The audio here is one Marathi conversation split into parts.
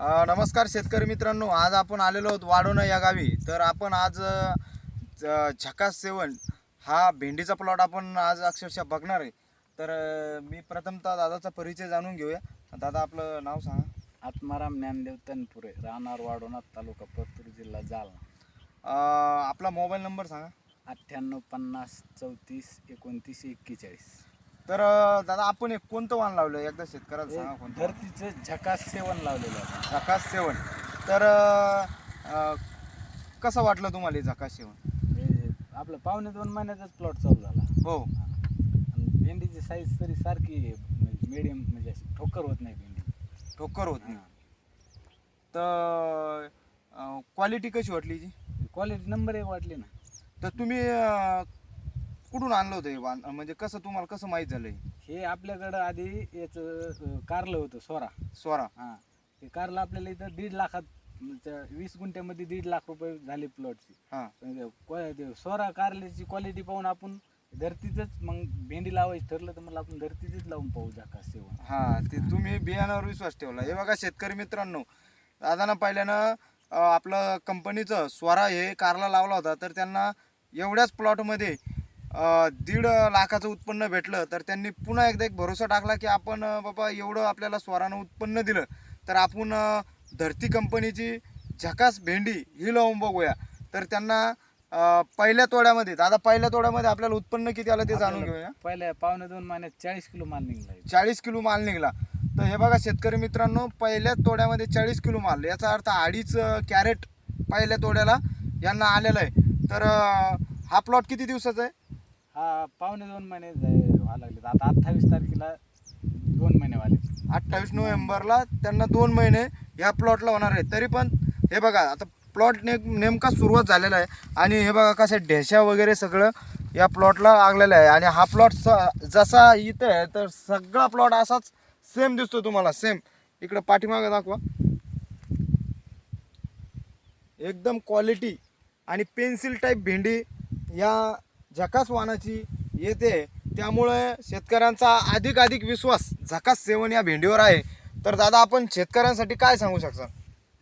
नमस्कार शेतकरी मित्रांनो आज आपण आलेलो आहोत वाढोणा या गावी. तर आपण आज झकास सेवन हा भेंडीचा प्लॉट आपण आज अक्षरशः बघणार आहे. तर मी प्रथमतः दादाचा परिचय जाणून घेऊया. दादा आपलं नाव सांगा. आत्माराम ज्ञानदेव तनपुरे राहणार वाढोणा तालुका परतूर जिल्हा जालना. आपला मोबाईल नंबर सांगा. अठ्ठ्याण्णव पन्नास चौतीस एकोणतीस एक्केचाळीस. तर अ, दादा आपण एक कोणतं वाण लावलं एकदा शेतकऱ्याला सांगा कोणतं वाण? धरतीचं झकास सेवन लावलेलं आहे. झकास सेवन. तर अ, अ, कसं वाटलं तुम्हाला हे झकास सेवन? हे आपलं पावणे दोन महिन्याचाच प्लॉट चालू झाला. हो. आणि भेंडीची साईज तरी सारखी मिडियम म्हणजे अशी ठोकर होत नाही भेंडी. ठोकर होत नाही. तर क्वालिटी कशी वाटली जी क्वालिटी नंबर एक वाटली ना. तर तुम्ही अं, कुठून आणलं होतं हे वाण म्हणजे कसं तुम्हाला कसं माहीत झालं हे? हे आपल्याकडं आधी याचं कारलं होतं सोरा. स्वरा हां. ते कारलं आपल्याला इथं दीड लाखात म्हणजे वीस गुंठ्यामध्ये दीड लाख रुपये झाले प्लॉटची हां. म्हणजे ते सोरा कारल्याची क्वालिटी पाहून आपण धरतीच मग भेंडी लावायची ठरलं तर मला आपण धरतीच लावून पाहू जाकास सेवन हां ते तुम्ही बियाणावर विश्वास ठेवला. हे बघा शेतकरी मित्रांनो दादानं पहिल्यानं अं, आपलं कंपनीचं स्वरा हे कारला लावला होता तर त्यांना एवढ्याच प्लॉटमध्ये दीड लाखाचं उत्पन्न भेटलं तर त्यांनी पुन्हा एकदा एक भरोसा टाकला की आपण बाबा एवढं आपल्याला स्वरानं उत्पन्न दिलं तर आपण धरती कंपनीची झकास भेंडी ही लावून बघूया. तर त्यांना पहिल्या तोड्यामध्ये दादा पहिल्या तोड्यामध्ये आपल्याला उत्पन्न किती आलं ते जाणून घेऊया. पहिल्या पावणे दोन महिन्यात चाळीस किलो माल निघला. चाळीस किलो माल निघाला. तर हे बघा शेतकरी मित्रांनो पहिल्या तोड्यामध्ये चाळीस किलो माल याचा अर्थ अडीच कॅरेट पहिल्या तोड्याला यांना आलेला आहे. तर हा प्लॉट किती दिवसाचा आहे? हा पावणे दोन महिने जाय- व्हायला लागले आता अठ्ठावीस तारखेला दोन महिने वाले अठ्ठावीस नोव्हेंबरला त्यांना दोन महिने ह्या प्लॉटला होणार आहे तरी पण हे बघा आता प्लॉट ने नेमका सुरुवात झालेला आहे. आणि हे बघा कसं ढेशा वगैरे सगळं या प्लॉटला लागलेलं आहे. आणि हा प्लॉट स जसा इथं आहे तर सगळा प्लॉट असाच सेम दिसतो तुम्हाला. सेम. इकडं पाठीमागं दाखवा. एकदम क्वालिटी आणि पेन्सिल टाईप भेंडी या झकास वाहनाची येते. त्यामुळे शेतकऱ्यांचा अधिक अधिक विश्वास झकास सेवन या भेंडीवर आहे. तर दादा आपण शेतकऱ्यांसाठी काय सांगू शकता?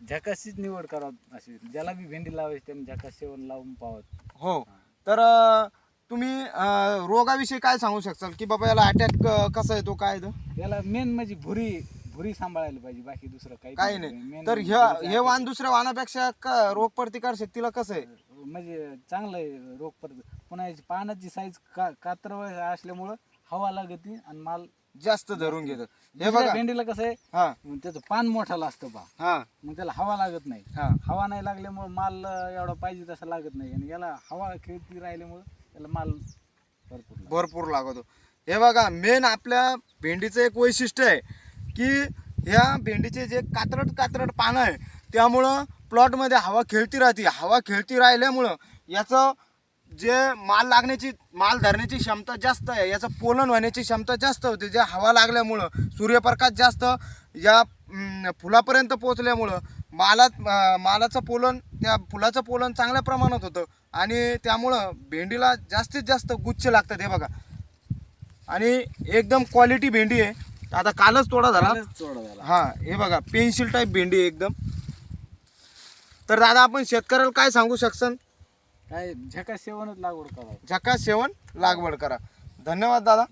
झकासीच निवड करावं अशी. ज्याला बी भेंडी लावायची त्यांनी झकास सेवन लावून पावत हो. तर अं, तुम्ही अं, रोगाविषयी काय सांगू शकता की बाबा याला अटॅक कसा येतो काय येतो? त्याला मेन म्हणजे भुरी भुरी सांभाळायला पाहिजे. बाकी दुसरं काही काही नाही. तर म्हणजे ह्या हे वाहन दुसऱ्या वाहनापेक्षा का रोगप्रतिकार शक्तीला कसं आहे? म्हणजे चांगलं आहे रोग परत पुन्हा याची पानाची साईज का कात्र असल्यामुळं हवा लागते आणि माल जास्त धरून घेतं हे दुसऱ्या बघा. भेंडीला कसं आहे हा. मग त्याचं पान मोठालं असतं पा हा. मग त्याला हवा लागत नाही. हा. हवा नाही लागल्यामुळे माल अं, एवढा पाहिजे तसा लागत नाही. आणि याला हवा खेळती राहिल्यामुळं त्याला माल भरपूर लागतो. भरपूर लागतो. हे बघा मेन आपल्या भेंडीचं एक वैशिष्ट्य आहे की ह्या भेंडीचे जे कात्रट कात्रट पानं आहे त्यामुळं प्लॉटमध्ये हवा खेळती राहते. हवा खेळती राहिल्यामुळं याचं जे माल लागण्याची माल धरण्याची क्षमता जास्त आहे याचं पोलन होण्याची क्षमता जास्त होते. जे हवा लागल्यामुळं सूर्यप्रकाश जास्त या फुलापर्यंत पोचल्यामुळं मालात मालाचं पोलन त्या फुलाचं पोलन चांगल्या प्रमाणात होतं. आणि त्यामुळं भेंडीला जास्तीत जास्त गुच्छ लागतात हे बघा. आणि एकदम क्वालिटी भेंडी आहे. आता कालच तोडा झाला. चोडा झाला. हा हे बघा पेन्सिल टाईप भेंडी आहे एकदम. तर दादा आपण शेतकऱ्याला काय सांगू शकसन? काय झकास सेवनच लागवड करावं झकास सेवन लागवड करा. धन्यवाद दादा.